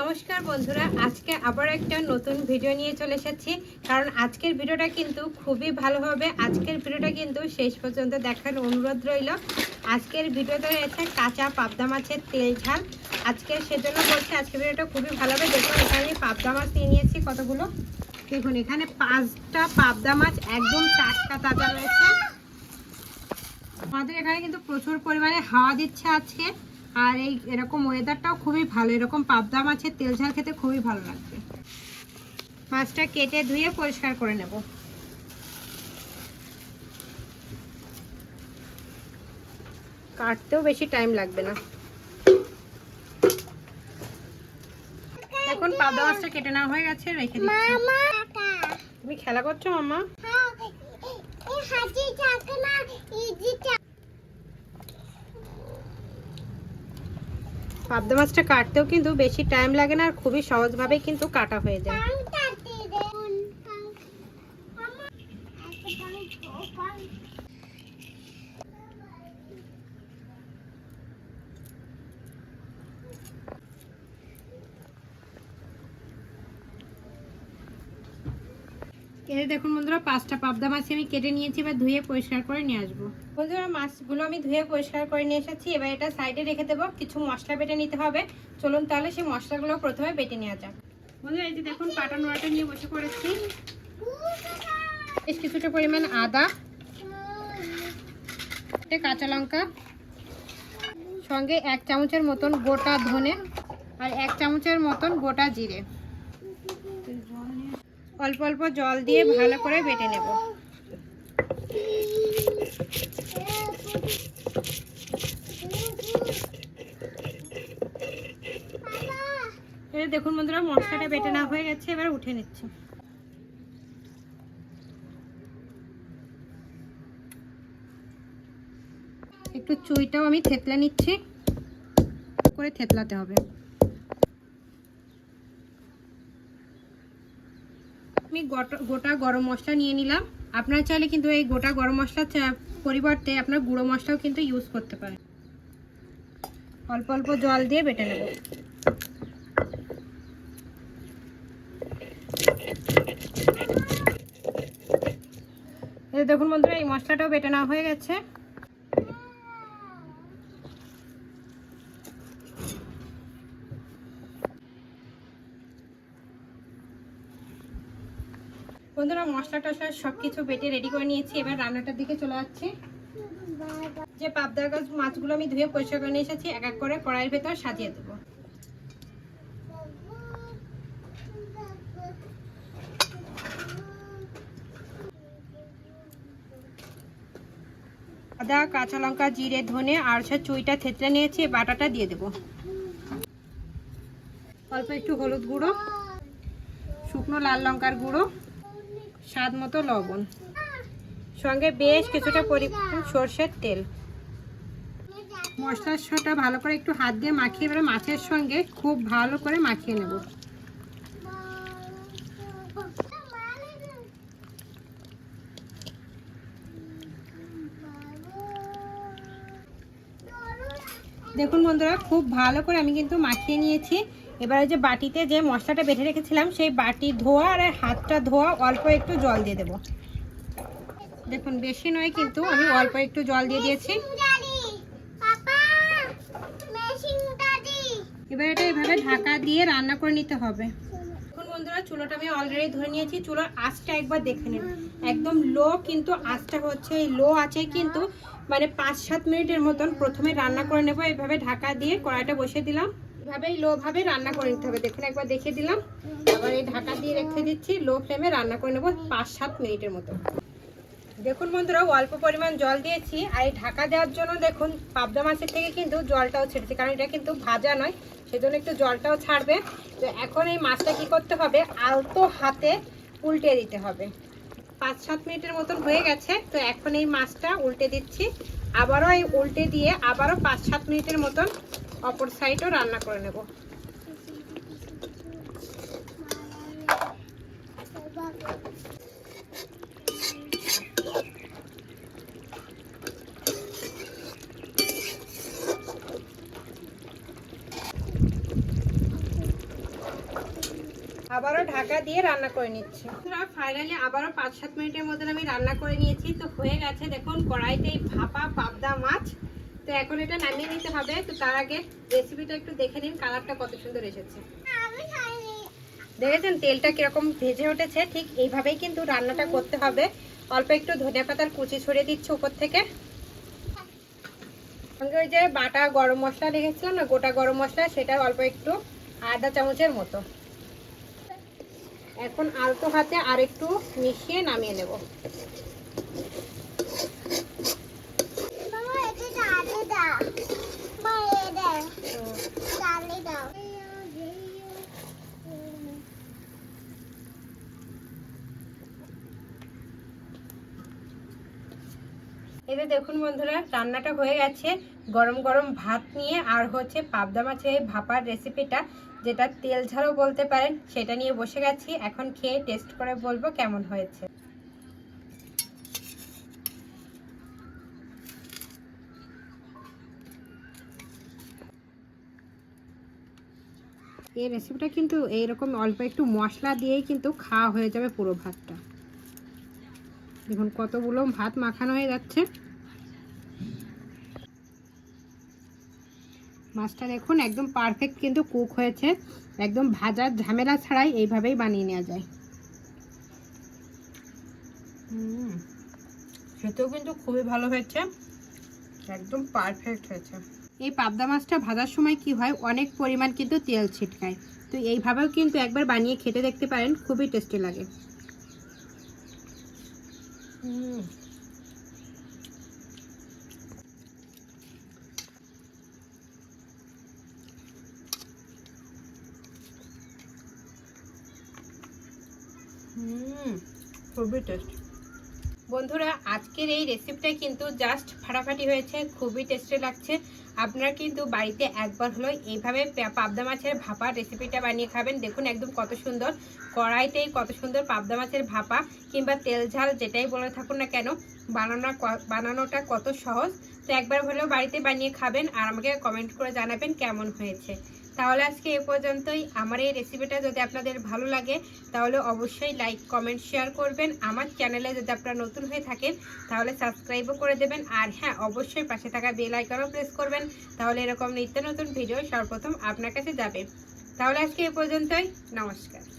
নমস্কার বন্ধুরা, আজকে আবার একটা নতুন ভিডিও নিয়ে চলে এসেছি। কারণ আজকের ভিডিওটা কিন্তু খুবই ভালো হবে। আজকের ভিডিওটা কিন্তু শেষ পর্যন্ত দেখার অনুরোধ রইল। আজকের ভিডিওতে রয়েছে কাঁচা পাবদা মাছের তেল ঝাল। আজকে সেজন্য বলছি আজকের ভিডিওটা খুবই ভালো হবে। দেখুন, এখানে আমি পাবদা মাছ নিয়ে নিয়েছি কতগুলো। দেখুন, এখানে পাঁচটা পাবদা মাছ একদম টাটকা তাজা রয়েছে। আমাদের এখানে কিন্তু প্রচুর পরিমাণে হাওয়া দিচ্ছে আজকে। আর এই এরকম ওয়েদারটাও খুবই ভালো। এরকম পাবদা মাছের তেল ঝাল খেতে খুবই ভালো লাগবে। মাছটা কেটে ধুয়ে পরিষ্কার করে নেব। কাটতেও বেশি টাইম লাগবে না। এখন পাবদা মাছটা কেটে নেওয়া হয়ে গেছে রেখে তুমি খেলা করছ মামা? পাবদা মাছটা কাটতেও কিন্তু বেশি টাইম লাগে না আর খুবই সহজভাবে কিন্তু কাটা হয়ে যায়। এই দেখুন বন্ধুরা, পাঁচটা পাবদা মাছ আমি কেটে নিয়েছি, এবার ধুয়ে পরিষ্কার করে নিয়ে আসব। বন্ধুরা, মাছগুলো আমি ধুয়ে পরিষ্কার করে নিয়ে এসেছি, এবার এটা সাইডে রেখে দেবো, কিছু মশলা বেটে নিতে হবে। চলুন তাহলে সেই মশলাগুলো প্রথমে বেটে নেওয়া যাক। বন্ধুরা, এই যে দেখুন পাটা নোড়াটা নিয়ে বসে পড়েছি। বেশ কিছুটা পরিমাণ আদা কাঁচা লঙ্কা, সঙ্গে এক চামচের মতন গোটা ধনে, আর এক চামচের মতন গোটা জিরে। অল্প অল্প জল দিয়ে ভালো করে বেটে নেব। দেখুন বন্ধুরা, মশলাটা বেটে না হয়ে গেছে, এবার উঠে নিচ্ছি। একটু চুইটাও আমি থেতলে নিচ্ছি, করে থেতলাতে হবে। আমি গোটা- গরম মশলা নিয়ে নিলাম। আপনার চাইলে কিন্তু এই গোটা গরম মশলার পরিবর্তে আপনার গুঁড়ো মশলাও কিন্তু ইউজ করতে পারেন। অল্প অল্প জল দিয়ে বেটে নেব। দেখুন বন্ধুরা, এই মশলাটাও বেটে নেওয়া হয়ে গেছে। বন্ধুরা, মশলা টশলা সব কিছু বেটে রেডি করে নিয়েছি। এবার রান্নাটার দিকে চলে যাচ্ছি। যে পাবদা গাছ মাছগুলো আমি ধুয়ে পরিষ্কার করে নিয়ে এসেছি, এক এক করে কড়াইয়ের ভেতর সাজিয়ে দেবো। আদা, কাঁচা লঙ্কা, জিরে, ধনে আর সে চুইটা, থেতলে নিয়েছি, বাটাটা দিয়ে দেবো। অল্প একটু হলুদ গুঁড়ো, শুকনো লাল লঙ্কার গুঁড়ো স্বাদ মতো লবণ। সঙ্গে বেশ কিছুটা পরি সর্ষের তেল। মশলার সটা ভালো করে একটু হাত দিয়ে মাখিয়ে এবারে মাছের সঙ্গে খুব ভালো করে মাখিয়ে নেব। দেখুন বন্ধুরা খুব ভালো করে আমি কিন্তু মাখিয়ে নিয়েছি। এবারে যে বাটিতে যে মশলাটা বেঁধে রেখেছিলাম সেই বাটি ধোয়া আর হাতটা ধোয়া অল্প একটু জল দিয়ে দেবো। দেখুন বেশি নয় কিন্তু আমি অল্প একটু জল দিয়ে দিয়েছি। এবার এটা এভাবে ঢাকা দিয়ে রান্না করে নিতে হবে। বন্ধুরা, চুলোটা আমি অলরেডি ধরে নিয়েছি। চুলোর আঁচটা একবার দেখে নিন। একদম লো কিন্তু আঁচটা হচ্ছে লো আছে কিন্তু মানে পাঁচ সাত মিনিটের মতন প্রথমে রান্না করে নেব। এভাবে ঢাকা দিয়ে কড়াইটা বসিয়ে দিলাম। এভাবেই লো ভাবে রান্না করে নিতে হবে। দেখুন, একবার দেখিয়ে দিলাম। আবার এই ঢাকা দিয়ে রেখে দিচ্ছি লো ফ্লেমে রান্না করে নেব পাঁচ সাত মিনিটের মতো। দেখুন বন্ধুরা, অল্প পরিমাণ জল দিয়েছি। আর এই ঢাকা দেওয়ার জন্য দেখুন, পাবদা মাছের থেকে কিন্তু জলটাও ছেড়েছে। কারণ এটা কিন্তু ভাজা নয়। সেজন্য একটু জলটাও ছাড়বে। তো এখন এই মাছটা কি করতে হবে? আলতো হাতে উল্টে দিতে হবে। পাঁচ, সাত মিনিটের মতন হয়ে গেছে। তো এখন এই মাছটা উল্টে দিচ্ছি। আবারও এই উল্টে দিয়ে আবারও পাঁচ, সাত মিনিটের মতন অপর সাইডও রান্না করে নেব। আবারও ঢাকা দিয়ে রান্না করে নিচ্ছি। ফাইনালি আবারও পাঁচ সাত মিনিটের মধ্যে আমি রান্না করে নিয়েছি। তো হয়ে গেছে, দেখুন, কড়াইতেই ভাপা পাবদা মাছ। তো এখন এটা নামিয়ে নিতে হবে। তো তার আগে রেসিপিটা একটু দেখে নিন, কালারটা কত সুন্দর এসেছে। দেখেছেন, তেলটা কীরকম ভেজে উঠেছে? ঠিক এইভাবেই কিন্তু রান্নাটা করতে হবে। অল্প একটু ধনিয়া পাতার কুচি ছড়িয়ে দিচ্ছে উপর থেকে। সঙ্গে ওই যে বাটা গরম মশলা রেখেছিলাম না, গোটা গরম মশলা, সেটা অল্প একটু আধা চামচের মতো। এখন আলতো হাতে আর একটু মিশিয়ে নামিয়ে নেব। এতে দেখুন বন্ধুরা রান্নাটা হয়ে গেছে। গরম গরম ভাত নিয়ে আর হচ্ছে পাবদা মাছের ভাপার রেসিপিটা যেটা তেল ঝালও বলতে পারেন, সেটা নিয়ে বসে গেছি। এখন খেয়ে টেস্ট করে বলব কেমন হয়েছে। এই রেসিপিটা কিন্তু এইরকম অল্প একটু মশলা দিয়েই কিন্তু খাওয়া হয়ে যাবে পুরো ভাতটা। দেখুন কতগুলো ভাত মাখানো হয়ে যাচ্ছে। মাছটা দেখুন, একদম পারফেক্ট কিন্তু কুক হয়েছে। একদম ভাজার ঝামেলা ছাড়াই এইভাবেই বানিয়ে নেওয়া যায়। খেতেও কিন্তু খুবই ভালো হয়েছে। একদম পারফেক্ট হয়েছে। এই পাবদা মাছটা ভাজার সময় কি হয়, অনেক পরিমাণ কিন্তু তেল ছিটকায়। তো এইভাবেও কিন্তু একবার বানিয়ে খেতে দেখতে পারেন, খুবই টেস্টি লাগে। হুম। হুম, খুবই টেস্ট বন্ধুরা, আজকের এই রেসিপিটা কিন্তু জাস্ট ফাটাফাটি হয়েছে, খুবই টেস্টি লাগছে। আপনারা কিন্তু বাড়িতে একবার হলো এইভাবে পাবদা মাছের ভাপা রেসিপিটা বানিয়ে খাবেন। দেখুন একদম কত সুন্দর। কড়াইতেই কত সুন্দর পাবদা মাছের ভাপা কিংবা তেল ঝাল যেটাই বলে থাকুন না কেন, বানানো বানানোটা কত সহজ। তো একবার হলেও বাড়িতে বানিয়ে খাবেন আর আমাকে কমেন্ট করে জানাবেন কেমন হয়েছে। তাহলে আজকে এ পর্যন্তই। আমার এই রেসিপিটা যদি আপনাদের ভালো লাগে, তাহলে অবশ্যই লাইক কমেন্ট শেয়ার করবেন। আমার চ্যানেলে যদি আপনারা নতুন হয়ে থাকেন, তাহলে সাবস্ক্রাইবও করে দেবেন। আর হ্যাঁ অবশ্যই পাশে থাকা বেল আইকনও প্রেস করবেন। তাহলে এরকম নিত্য নতুন ভিডিও সর্বপ্রথম আপনার কাছে যাবে। তাহলে আজকে এ পর্যন্তই। নমস্কার।